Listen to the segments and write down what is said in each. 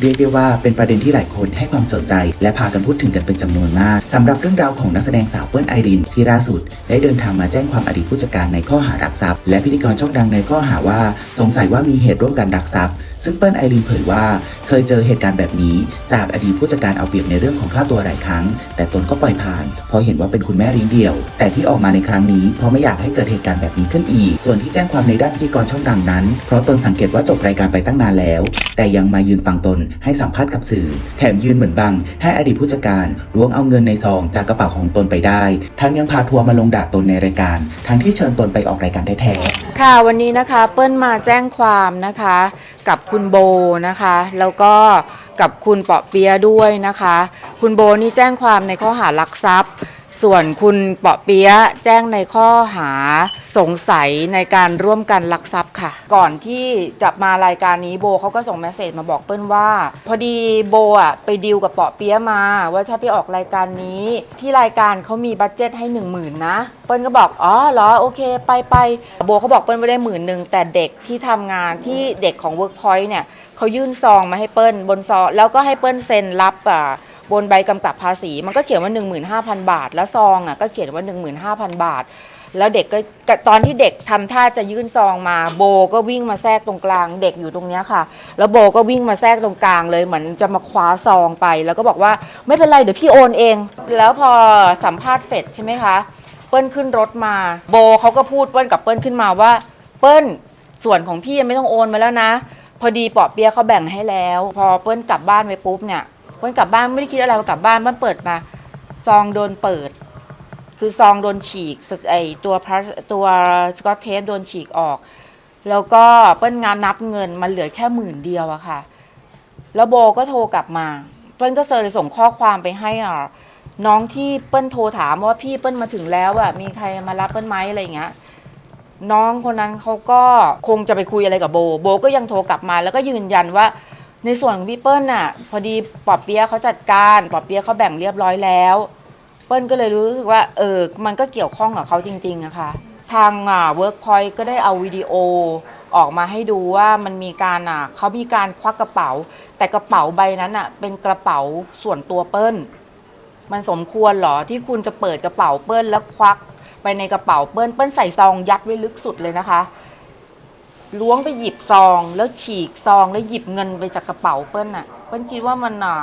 เรียกได้ว่าเป็นประเด็นที่หลายคนให้ความสนใจ และพากันพูดถึงกันเป็นจำนวนมากสำหรับเรื่องราวของนักแสดงสาวเปิ้ลไอรินที่ล่าสุด ได้เดินทางมาแจ้งความอดีตผู้จัดการในข้อหารักทรัพย์และพิธีกรช่องดังในข้อหาว่าสงสัยว่ามีเหตุร่วมกันรักทรัพย์ซึ่งเปิ้ลไอรินเผยว่าเคยเจอเหตุการณ์แบบนี้ จากอดีตผู้จัดการเอาเปรียบในเรื่องของค่าตัวหลายครั้ง แต่ตนก็ปล่อยผ่าน เพราะเห็นว่าเป็นคุณแม่เลี้ยงเดี่ยว แต่ที่ออกมาในครั้งนี้เพราะไม่อยากให้เกิดเหตุการณ์แบบนี้ขึ้นอีก ส่วนที่แจ้งความในด้านพิธีกรช่องดังนั้น เพราะตนสังเกตว่าจบรายการไปตั้งนานแล้ว แต่ยังมายืนฟังตนให้สัมภาษณ์กับสื่อ แถมยืนเหมือนบัง ให้อดีตผู้จัดการล้วงเอาเงินในซองจากกระเป๋าของตนไปได้ ทั้งยังพาทัวร์มาลงด่าตนในรายการ ทั้งที่เชิญตนไปออกรายการแท้ๆค่ะวันนี้นะคะเปิ้ลมาแจ้งความนะคะ กับคุณโบนะคะ แล้วก็กับคุณเปาะเปียด้วยนะคะ คุณโบนี่แจ้งความในข้อหารักทรัพย์ ส่วนคุณเปาะเปียะแจ้งในข้อหาสงสัยในการร่วมกันลักทรัพย์ค่ะ ก่อนที่จะมารายการนี้โบเขาก็ส่งเมสเซจมาบอกเปิ้ลว่า พอดีโบอะไปดีลกับเปาะเปียะมาว่าถ้าไปออกรายการนี้ที่รายการเขามีบัตเจ็ตให้ 1 0,000นะเปิ้ลก็บอกอ๋อเหรอโอเคไปไปโบเขาบอกเปิ้ลไม่ได้หมื่นหนึ่งแต่เด็กที่ทำงานที่เด็กของ Workpoint เนี่ยเขายื่นซองมาให้เปิ้ลบนซองแล้วก็ให้เปิ้ลเซ็นรับอ่า บนใบกำกับภาษี มันก็เขียนว่า 15,000 บาท แล้วซองอะก็เขียนว่า 15,000 บาท แล้วเด็กก็ตอนที่เด็กทำท่าจะยื่นซองมา โบก็วิ่งมาแทรกตรงกลาง เด็กอยู่ตรงเนี้ยค่ะ แล้วโบก็วิ่งมาแทรกตรงกลางเลยเหมือนจะมาคว้าซองไป แล้วก็บอกว่าไม่เป็นไรเดี๋ยวพี่โอนเอง แล้วพอสัมภาษณ์เสร็จใช่ไหมคะเปิ้ลขึ้นรถมา โบเขาก็พูดเปิ้ลกับเปิ้ลขึ้นมาว่า เปิ้ลส่วนของพี่ยังไม่ต้องโอนมาแล้วนะ พอดีปอเปียเขาแบ่งให้แล้ว พอเปิ้ลกลับบ้านไปปุ๊บเนี่ย เปิ้ลกลับบ้านไม่ได้คิดอะไรพอกลับบ้านเปิ้ลเปิดมา ซองโดนเปิด คือซองโดนฉีกสึกไอตัวพลาสตัวสกอตเทปโดนฉีกออก แล้วก็เปิ้ลงานนับเงินมันเหลือแค่หมื่นเดียวอะค่ะ แล้วโบก็โทรกลับมา เปิ้ลก็เซอร์เลยส่งข้อความไปให้อะน้องที่เปิ้ลโทรถามว่าพี่เปิ้ลมาถึงแล้วอะมีใครมารับเปิ้ลไหมอะไรอย่างเงี้ยน้องคนนั้นเขาก็คงจะไปคุยอะไรกับโบ โบก็ยังโทรกลับมา แล้วก็ยืนยันว่า ในส่วนของพี่เปิ้ลน่ะ พอดีปอบเปียะเขาจัดการปอบเปียะเขาแบ่งเรียบร้อยแล้ว เปิ้ลก็เลยรู้สึกว่าเออมันก็เกี่ยวข้องกับเขาจริงๆอะค่ะ ทางอ่าเวิร์กพอยต์ก็ได้เอาวิดีโอออกมาให้ดูว่ามันมีการอะเขามีการควักกระเป๋า แต่กระเป๋าใบนั้นอะ เป็นกระเป๋าส่วนตัวเปิ้ล มันสมควรเหรอที่คุณจะเปิดกระเป๋าเปิ้ลแล้วควักไปในกระเป๋าเปิ้ลเปิ้ลใส่ซองยัดไว้ลึกสุดเลยนะคะ ล้วงไปหยิบซอง แล้วฉีกซองแล้วหยิบเงินไปจากกระเป๋าเปิ้ลน่ะ เปิ้ลคิดว่ามันอะ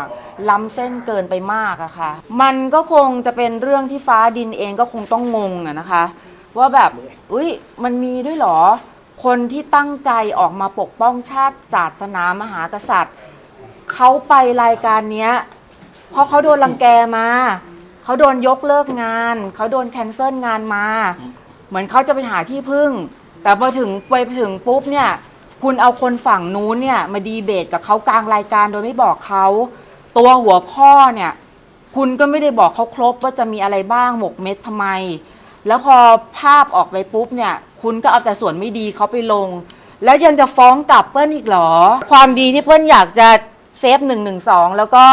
ล้ำเส้นเกินไปมากอะค่ะ มันก็คงจะเป็นเรื่องที่ฟ้าดินเองก็คงต้องงงอะนะคะ ว่าแบบอุ้ยมันมีด้วยเหรอ คนที่ตั้งใจออกมาปกป้องชาติศาสนามหากษัตริย์เขาไปรายการเนี้ยเพราะเขาโดนรังแกมาเขาโดนยกเลิกงานเขาโดนแคนเซิลงานมา เหมือนเขาจะไปหาที่พึ่ง แต่พอถึงไปถึงปุ๊บเนี่ย คุณเอาคนฝั่งนู้นเนี่ยมาดีเบตกับเขากลางรายการโดยไม่บอกเขา ตัวหัวข้อเนี่ย คุณก็ไม่ได้บอกเขาครบว่าจะมีอะไรบ้างหมกเม็ดทำไม แล้วพอภาพออกไปปุ๊บเนี่ย คุณก็เอาแต่ส่วนไม่ดีเขาไปลง แล้วยังจะฟ้องกลับเปิ้ลอีกเหรอ ความดีที่เปิ้ลอยากจะเซฟหนึ่งหนึ่งสองแล้วก็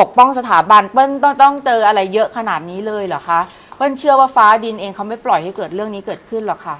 ปกป้องสถาบันเปิ้ลต้องต้องเจออะไรเยอะขนาดนี้เลยเหรอคะเปิ้ลเชื่อว่าฟ้าดินเองเขาไม่ปล่อยให้เกิดเรื่องนี้เกิดขึ้นหรอกค่ะ